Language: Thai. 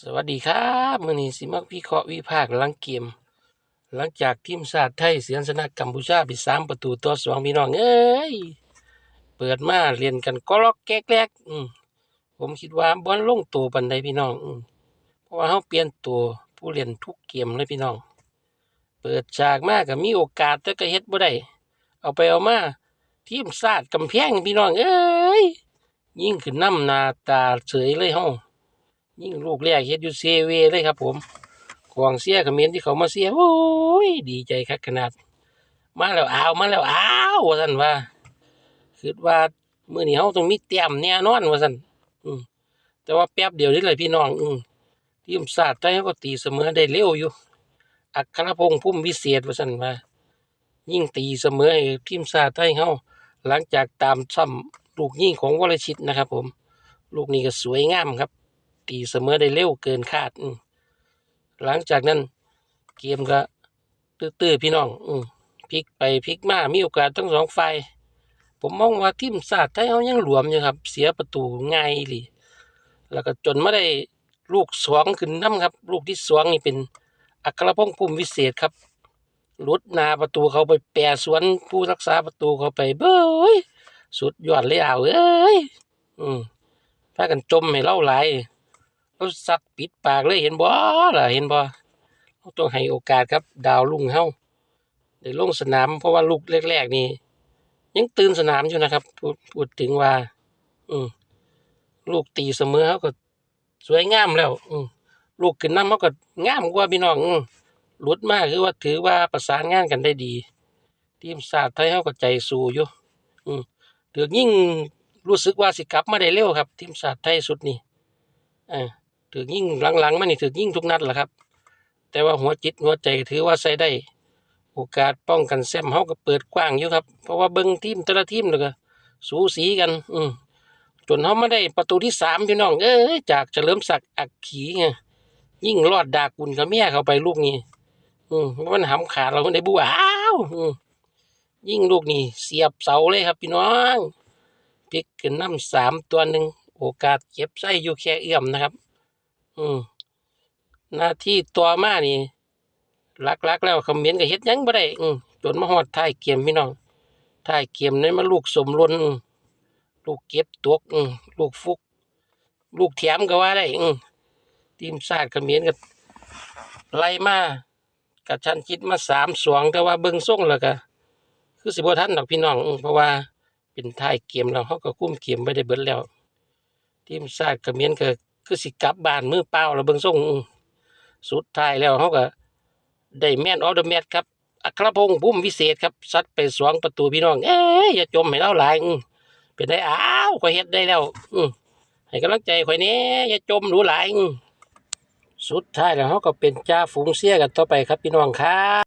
สวัสดีครับมื้อนี้สิมาวิเคราะห์วิพากษ์หลังเกม หลังจากทีมชาติไทยเสียชนะกัมพูชาไปสามประตูต่อสองพี่น้องเอ้ยเปิดมาเรียนกันก็ล็อกแก๊กแรกอืมผมคิดว่าบอลลงตัวปันใดพี่น้องอืมเพราะว่าเฮาเปลี่ยนตัวผู้เล่นทุกเกมเลยพี่น้อง เปิดฉากมาก็มีโอกาสแต่ก็เฮ็ดบ่ได้เอาไปเอามาทีมชาติกำแพงพี่น้องเอ้ยยิ่งขึ้นน้ำนาตาเฉยเลยเฮา ยิ่งลูกแรกเฮ็ดอยู่เซเวเลยครับ ผมกองเสียขมรที่เขามาเสียโอ้ยดีใจคักขนาด มาแล้วอ้าวมาแล้วอ้าวว่าซั่นว่าคิดว่ามื้อนี้เฮาต้องมีแต้มแน่นอนว่าซั่นอืมแต่ว่าแป๊บเดียวนี่เลยพี่น้อง อืมทีมชาติไทยเขาก็ตีเสมอได้เร็วอยู่ อัครพงษ์พุ่มวิเศษว่าซั่นว่ายิ่งตีเสมอให้ทีมชาติไทยเฮาหลังจากตามซ้ำลูกยิ่งของวรชิตนะครับ ผม ลูกนี้ก็สวยงามครับ ตีเสมอได้เร็วเกินคาดอืมหลังจากนั้นเกมก็ตื้อๆพี่น้อง อืพลิกไปพลิกมามีโอกาสทั้งสองฝ่ายผมมองว่าทีมชาติไทยเขายังหลวมอยู่ครับ เสียประตูง่ายหลีแล้วก็จนไม่ได้ลูกสองขึ้นน้ำครับ ลูกที่สองนี่เป็นอัครพงษ์ภูมิวิเศษครับลุดนาประตูเขาไปแปรสวนผู้รักษาประตูเขาไปเบ้ยสุดยอดเลยอ่าวเอ้ยอืมพากันจมให้เล่าหลาย เขาสักปิดปากเลยเห็นบ่ล่ะเห็นบ่เราต้องให้โอกาสครับ ดาวลุงเฮาได้ลงสนามเพราะว่าลูกแรกๆนี่ยังตื่นสนามอยู่นะครับพูดพูดถึงว่า อืมลูกตีเสมอเขาก็ สวยงามแล้ว อืมลูกขึ้นน้ำเขาก็งามกว่าพี่น้องหลุดมากคือว่าถือว่าประสานงานกันได้ดี ทีมชาติไทยเขาก็ใจสู้อยู่อืมถือยิ่งรู้สึกว่าสิกลับมาได้เร็วครับ ทีมชาติไทยสุดนี่อ่า ถือยิ่งหลังๆ มานี่ถือยิ่งทุกนัดแหละครับ แต่ว่าหัวจิตหัวใจถือว่าใส่ได้ โอกาสป้องกันแซมเฮาก็เปิดกว้างอยู่ครับ เพราะว่าเบิ่งทีมแต่ละทีมแล้วก็สูสีกัน อืมจนเฮามาได้ประตูที่สามพี่น้อง เอ้ยจากเฉลิมศักดิ์อักขีไงยิ่งรอดดากุลกับเมียเขาไปลูกนี้ อืมมันหำขาดเราได้บัวอ้าวอืมยิ่งลูกนี้เสียบเสาเลยครับพี่น้องพลิกขึ้นน้ำสามตัวหนึ่งโอกาสเก็บไส้อยู่แค่เอื้อมนะครับ อืมหน้าที่ตัวมานี่ลักๆแล้วคอมเมนต์ก็เฮ็ดยังบ่ได้อืมจนมาฮอดท้ายเกมพี่น้องท้ายเกมนั้นมาลูกสมลนลูกเก็บตกอืมลูกฟุก ลูกแถมก็ว่าได้อืมทีมชาติคอมเมนต์ก็ไล่มากับชันคิดมาสามสองแต่ว่าเบิ่งส่งแล้วก็คือสิบ่ทันดอกพี่น้องอืมเพราะว่าเป็นท้ายเกมแล้วเขาก็คุ้มเกมไว้ได้เบิดแล้ว ทีมชาติเขมรก็ คือสิกลับบ้านมือเปล่าแล้วเบิ่งส่งสุดท้ายแล้วเขาก็ได้แมนออฟเดอะแมตครับอัครพงษ์พุ่มวิเศษครับซัดไปสองประตูพี่น้อง เอ้ยอย่าจมให้เราหลายเป็นได้อ้าวข่อยเฮ็ดได้แล้ว อืให้กำลังใจข่อยนี้อย่าจมหรูหลายสุดท้ายแล้วเขาก็เป็นจ่าฝูงเสียกันต่อไปครับพี่น้องครับ